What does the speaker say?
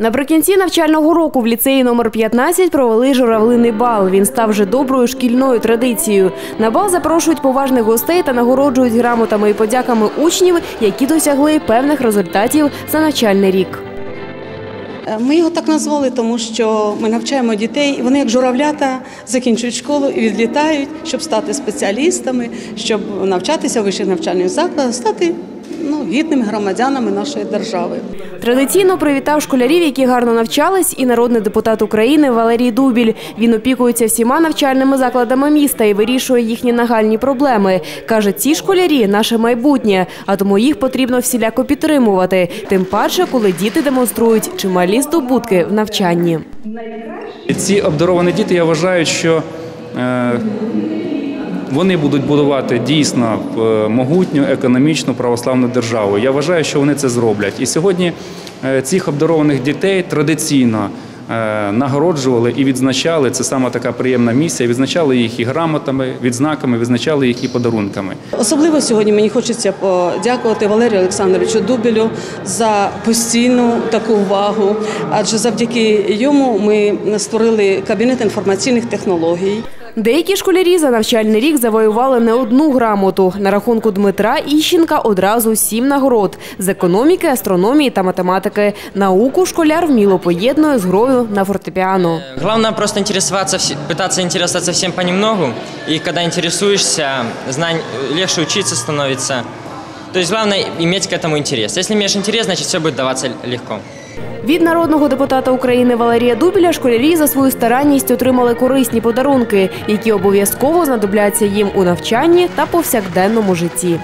Наприкінці навчального року в ліцеї номер 15 провели журавлиний бал. Він став вже доброю шкільною традицією. На бал запрошують поважних гостей та нагороджують грамотами і подяками учнів, які досягли певних результатів за навчальний рік. Е, Ми його так назвали, тому що ми навчаємо дітей, і вони як журавлята закінчують школу і відлітають, щоб стати спеціалістами, щоб навчатися в вищих навчальних закладах, стати ну, гідними громадянами нашої держави. Традиційно привітав школярів, які гарно навчались, і народний депутат України Валерій Дубіль. Він опікується всіма навчальними закладами міста і вирішує їхні нагальні проблеми. Каже, ці школярі наше майбутнє, а тому їх потрібно всіляко підтримувати. Тим паче, коли діти демонструють чималі здобутки в навчанні. Ці обдаровані діти, я вважаю, що е, вони будуть будувати дійсно е, могутню економічну православну державу. Я вважаю, що вони це зроблять. І сьогодні е, цих обдарованих дітей традиційно е, нагороджували і відзначали. Це саме така приємна місія. Відзначали їх і грамотами, відзнаками, відзначали їх і подарунками. Особливо сьогодні мені хочеться подякувати Валерію Олександровичу Дубілю за постійну таку увагу, адже завдяки йому ми створили кабінет інформаційних технологій. Деякі школярі за навчальний рік завоювали не одну грамоту. На рахунку Дмитра Іщенка одразу сім нагород з економіки, астрономії та математики. Науку школяр вміло поєднує з грою на фортепіано. Главное просто интересоваться, вс- пытаться интересоваться всем понемногу. И когда интересуешься, знань, легче учиться становится. То есть главное иметь к этому интерес. Если имеешь интерес, значит все будет даваться легко. Від народного депутата України Валерія Дубіля школярі за свою старанність отримали корисні подарунки, які обов'язково знадобляться їм у навчанні та повсякденному житті.